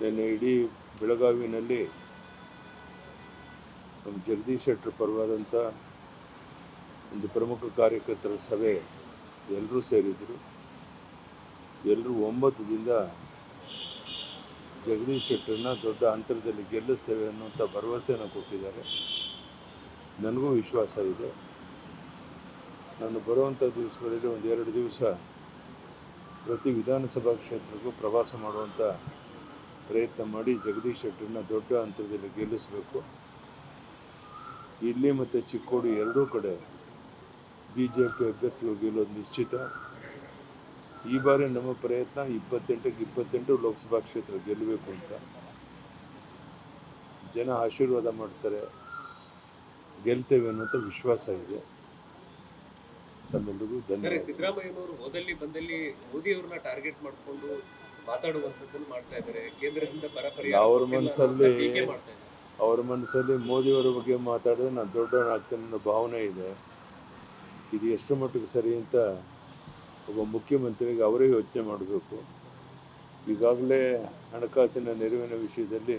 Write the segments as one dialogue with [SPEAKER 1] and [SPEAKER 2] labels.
[SPEAKER 1] ನಿನ್ನೆ ಇಡೀ ಬೆಳಗಾವಿನಲ್ಲಿ ನಮ್ಮ ಜಗದೀಶ್ ಶೆಟ್ಟರ್ ಪರವಾದಂಥ ಒಂದು ಪ್ರಮುಖ ಕಾರ್ಯಕರ್ತರ ಸಭೆ ಎಲ್ಲರೂ ಸೇರಿದರು. ಎಲ್ಲರೂ ಒಂಬತ್ತು ದಿನದ ಜಗದೀಶ್ ಶೆಟ್ಟರನ್ನ ದೊಡ್ಡ ಅಂತರದಲ್ಲಿ ಗೆಲ್ಲಿಸ್ತೇವೆ ಅನ್ನುವಂಥ ಭರವಸೆಯನ್ನು ಕೊಟ್ಟಿದ್ದಾರೆ. ನನಗೂ ವಿಶ್ವಾಸ ಇದೆ ನಾನು ಬರುವಂಥ ದಿವಸಗಳಲ್ಲಿ ಒಂದು ಎರಡು ದಿವಸ ಪ್ರತಿ ವಿಧಾನಸಭಾ ಕ್ಷೇತ್ರಕ್ಕೂ ಪ್ರವಾಸ ಮಾಡುವಂಥ ಪ್ರಯತ್ನ ಮಾಡಿ ಜಗದೀಶ್ ಶೆಟ್ಟರನ್ನ ದೊಡ್ಡ ಅಂತರದಲ್ಲಿ ಗೆಲ್ಲಿಸಬೇಕು. ಇಲ್ಲಿ ಮತ್ತು ಚಿಕ್ಕೋಡಿ ಎರಡೂ ಕಡೆ ಬಿ ಜೆ ಪಿ ಅಭ್ಯರ್ಥಿಗಳು ಗೆಲ್ಲೋದು ನಿಶ್ಚಿತ. ಈ ಬಾರಿ ನಮ್ಮ ಪ್ರಯತ್ನ ಇಪ್ಪತ್ತೆಂಟಕ್ಕೆ ಇಪ್ಪತ್ತೆಂಟು ಲೋಕಸಭಾ ಕ್ಷೇತ್ರ ಗೆಲ್ಲಬೇಕು ಅಂತ. ಜನ ಆಶೀರ್ವಾದ ಮಾಡ್ತಾರೆ. ಗೆಲ್ತೇವೆ ಅನ್ನೋಂಥ ವಿಶ್ವಾಸ ಇದೆ.
[SPEAKER 2] ಸಿದ್ದರಾಮಯ್ಯನವರು ಹೋದಲ್ಲಿ ಬಂದಲ್ಲಿ ಮೋದಿಯವ್ರನ್ನ ಟಾರ್ಗೆಟ್ ಮಾಡಿಕೊಂಡು ಮಾಡ್ತಾ ಇದ್ದಾರೆ. ಕೇಂದ್ರದಿಂದ ಬರ
[SPEAKER 1] ಅವ್ರ ಮನಸ್ಸಲ್ಲಿ ಅವ್ರ ಮನಸ್ಸಲ್ಲಿ ಮೋದಿಯವರ ಬಗ್ಗೆ ಮಾತಾಡಿದ್ರೆ ನಾನು ದೊಡ್ಡವನಾಗ್ತೇನೆ ಅನ್ನೋ ಭಾವನೆ ಇದೆ. ಇದು ಎಷ್ಟು ಮಟ್ಟಿಗೆ ಸರಿ ಅಂತ ಒಬ್ಬ ಮುಖ್ಯಮಂತ್ರಿಗೆ ಅವರೇ ಯೋಚನೆ ಮಾಡಬೇಕು. ಈಗಾಗಲೇ ಹಣಕಾಸಿನ ನೆರವಿನ ವಿಷಯದಲ್ಲಿ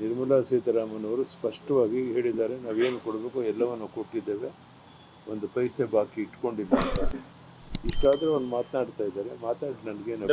[SPEAKER 1] ನಿರ್ಮಲಾ ಸೀತಾರಾಮನ್ ಅವರು ಸ್ಪಷ್ಟವಾಗಿ ಹೇಳಿದ್ದಾರೆ ನಾವೇನು ಕೊಡಬೇಕು ಎಲ್ಲವನ್ನು ಕೊಟ್ಟಿದ್ದೇವೆ ಒಂದು ಪೈಸೆ ಬಾಕಿ ಇಟ್ಕೊಂಡಿದ್ದಾರೆ ಅಂತ. ಇಷ್ಟಾದರೂ ಒಂದು ಮಾತನಾಡ್ತಾ ಇದ್ದಾರೆ. ಮಾತಾಡಿ ನನಗೇನು